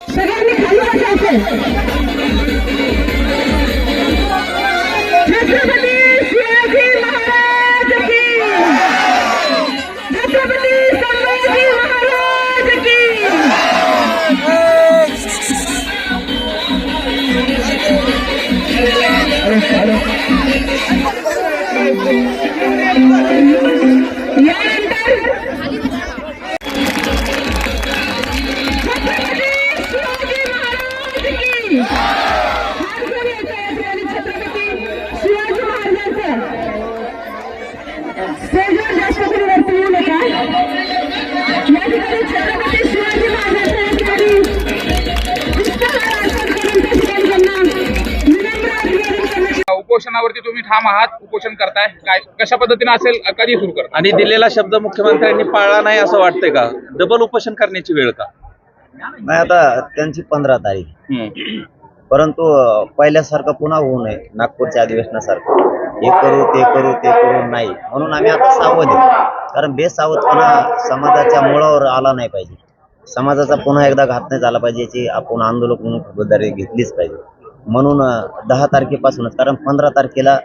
सगळ्यांनी खाली वाटायचं उपोषणावरती तुम्ही ठाम आहात उपोषण करताय काय कशा पद्धतीने असेल कधी सुरू करता? आणि दिलेला शब्द मुख्यमंत्र्यांनी पाळला नाही असं वाटतंय का? डबल उपोषण करण्याची वेळ का? नाही आता त्यांची पंधरा तारीख. परंतु पहिल्यासारखं पुन्हा होऊ नये नागपूरच्या अधिवेशनासारखं. हे करू ते करू ते करू नाही. म्हणून आम्ही आता सावध आहे. कारण बेसावधपणा समाजाच्या मुळावर आला नाही पाहिजे. समाजाचा पुन्हा एकदा घात नाही झाला पाहिजे याची आपण आंदोलक म्हणून खबरदारी घेतलीच पाहिजे. म्हणून दहा तारखेपासूनच कारण पंधरा तारखेला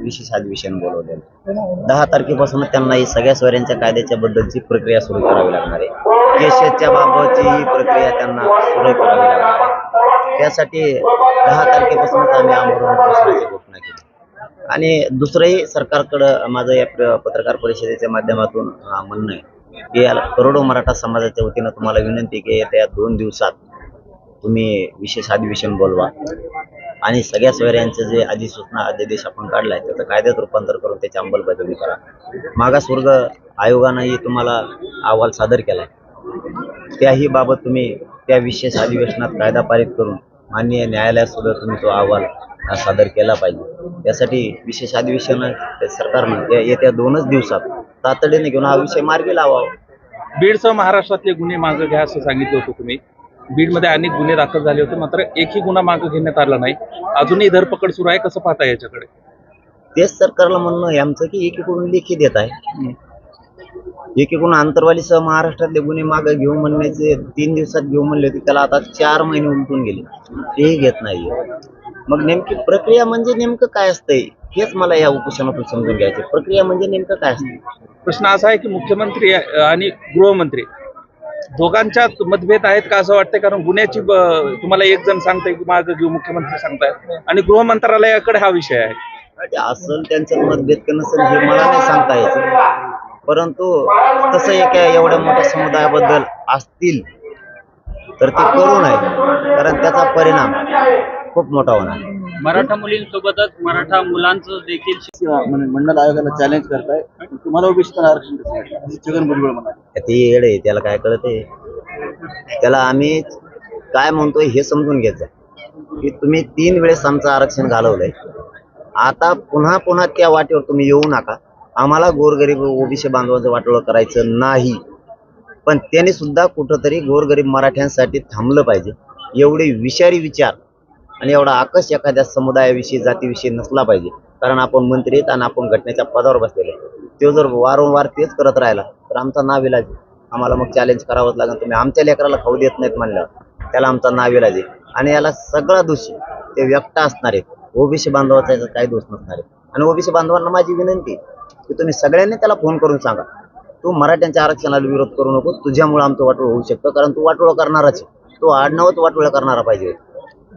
विशेष अधिवेशन बोलवलेलं. दहा तारखेपासूनच त्यांना ही सगळ्या सोयऱ्यांच्या कायद्याच्या बद्दलची प्रक्रिया सुरू करावी लागणार आहे. केशच्या बाबतची ही प्रक्रिया त्यांना सुरू करावी लागणार आहे. त्यासाठी दहा तारखेपासूनच आम्ही आमरण उपोषणाची घोषणा केली. आणि दुसरंही सरकारकडं माझं या पत्रकार परिषदेच्या माध्यमातून म्हणणं आहे. की या करोडो मराठा समाजाच्या वतीनं तुम्हाला विनंती की येत्या दोन दिवसात तुम्ही विशेष अधिवेशन बोलवा. आणि सगळ्या सोयऱ्यांचे जे अधिसूचना अध्यादेश आपण काढलाय त्याचं कायद्यात रूपांतर करून त्याची अंमलबजावणी करा. मागासवर्ग आयोगानंही तुम्हाला अहवाल सादर केलाय. त्याही बाबत तुम्ही त्या विशेष अधिवेशनात कायदा पारित करून माननीय न्यायालयात सुद्धा तुम्ही तो अहवाल सादर केला पाहिजे. त्यासाठी विशेष अधिवेशन सरकारनं येत्या दोनच दिवसात तातडीने घेऊन हा विषय मार्गी लावावा. बीडसह महाराष्ट्रातले गुन्हे मागे घ्या असं सांगितलं होतं तुम्ही. बीडमध्ये अनेक गुन्हे दाखल झाले होते मात्र एकही गुन्हा मागे घेण्यात आला नाही. अजूनही धरपकड सुरू आहे कसं पाहता याच्याकडे? तेच सरकारला म्हणणं आहे आमचं की एकीकडून लेखी देत आहे. एकीकडून आंतरवालीसह महाराष्ट्रातले गुन्हे मागे घेऊ म्हणण्याचे तीन दिवसात घेऊ म्हणले होते त्याला आता चार महिने उलटून गेले. तेही घेत नाहीये मग नेमकी प्रक्रिया म्हणजे नेमकं काय असतंय? हेच मला या उपोषणातून समजून घ्यायचे प्रक्रिया म्हणजे नेमकं काय असतं प्रश्न असा आहे की मुख्यमंत्री आणि गृहमंत्री दोघांच्यात मतभेद आहेत का असं वाटतंय? कारण गुन्ह्याची तुम्हाला एक जण सांगताय की माझं घेऊ मुख्यमंत्री सांगताय. आणि गृह मंत्रालयाकडे हा विषय आहे. म्हणजे असल त्यांचं मतभेद का नसेल हे मला नाही सांगता येत. परंतु तसं एक एवढ्या मोठ्या समुदायाबद्दल असतील तर ते करू नये. कारण त्याचा परिणाम खूप मोठा होणार. मराठा मुलींसोबतच मराठा मुलांचं देखील मंडळ आयोगाला चॅलेंज करताय तुम्हाला ओबीसी आरक्षण छगन भुजबळ म्हणाले. ते येडे आहे, त्याला काय कळत त्याला आम्ही काय म्हणतोय हे समजून घ्यायचं की तुम्ही तीन वेळेस आमचं आरक्षण घालवलंय. आता पुन्हा पुन्हा त्या वाटेवर तुम्ही येऊ नका. आम्हाला गोरगरीब ओबीसी बांधवांचं वाटोळं करायचं नाही. पण त्याने सुद्धा कुठंतरी गोरगरीब मराठ्यांसाठी थांबलं पाहिजे. एवढे विषारी विचार आणि एवढा आकर्ष एखाद्या समुदायाविषयी जातीविषयी नसला पाहिजे. कारण आपण मंत्री आहेत आणि आपण घटनेच्या पदावर बसलेले तो जर वारंवार तेच करत राहिला तर आमचा नाविलाज इलाज आम्हाला मग चॅलेंज करावंच लागेल. तुम्ही आमच्या लेकराला खाऊ देत नाहीत म्हणल्यावर. त्याला आमचा नाविलाज आहे. आणि याला सगळा दोषी ते व्यक्त असणार ओबीसी बांधवाचा याचा काही दोष नसणार आहे. आणि ओबीसी बांधवांना माझी विनंती की तुम्ही सगळ्यांनी त्याला फोन करून सांगा. तू मराठ्यांच्या आरक्षणाला विरोध करू नको. तुझ्यामुळे आमचं वाटोळ होऊ शकतं. कारण तू वाटोळ करणारच आहे. तो आडनावच वाटोळ करणारा पाहिजे.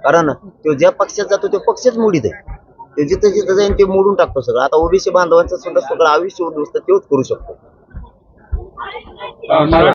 कारण तो ज्या पक्षात जातो तो पक्षच मोडीत आहे. ते जिथं जिथं जाईन ते मोडून टाकतो सगळं. आता ओबीसी बांधवांचं सुद्धा सगळं आयुष्य उद्ध्वस्त तेच करू शकतो.